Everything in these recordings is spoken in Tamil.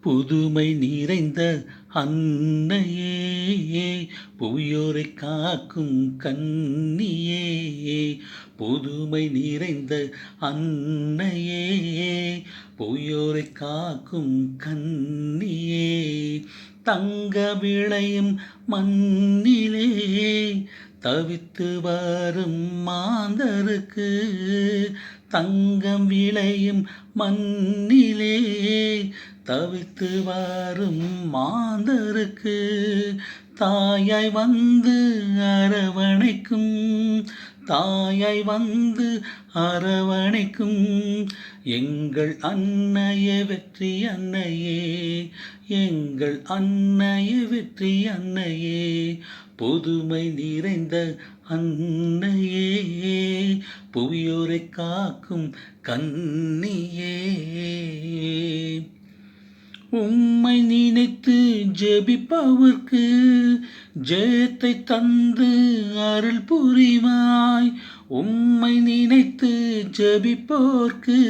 புதுமை நிறைந்த அன்னையே புவியோரை காக்கும் கண்ணியே புதுமை நிறைந்த அன்னையே புவியோரை காக்கும் கண்ணியே. தங்க விளையும் மண்ணிலே தவித்து வரும் மாந்தருக்கு தங்கம் விளையும் மண்ணிலே தவித்து வரும் மாந்தருக்கு தாயாய் வந்து அரவணைக்கும் தாயாய் வந்து அரவணைக்கும். எங்கள் அன்னைய வெற்றி அன்னையே எங்கள் அன்னைய வெற்றி அன்னையே புதுமை நிறைந்த அன்னையே புவியோரை காக்கும் கன்னியே. உம்மை நினைத்து ஜெபிப்பவர்க்கு ஜெயத்தை தந்து அருள் புரிவாய். உம்மை நினைத்து ஜெபிப்போர்க்கு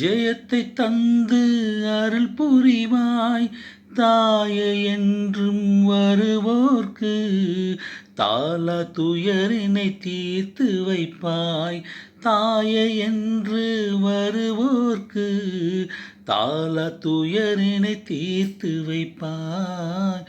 ஜெயத்தை தந்து அருள் புரிவாய். தாய என்றும் வருவோர்க்கு தாள துயரினை தீர்த்து வைப்பாய். தாய என்று வருவோர்க்கு. தாள துயரினை தீர்த்து வைப்பாய்.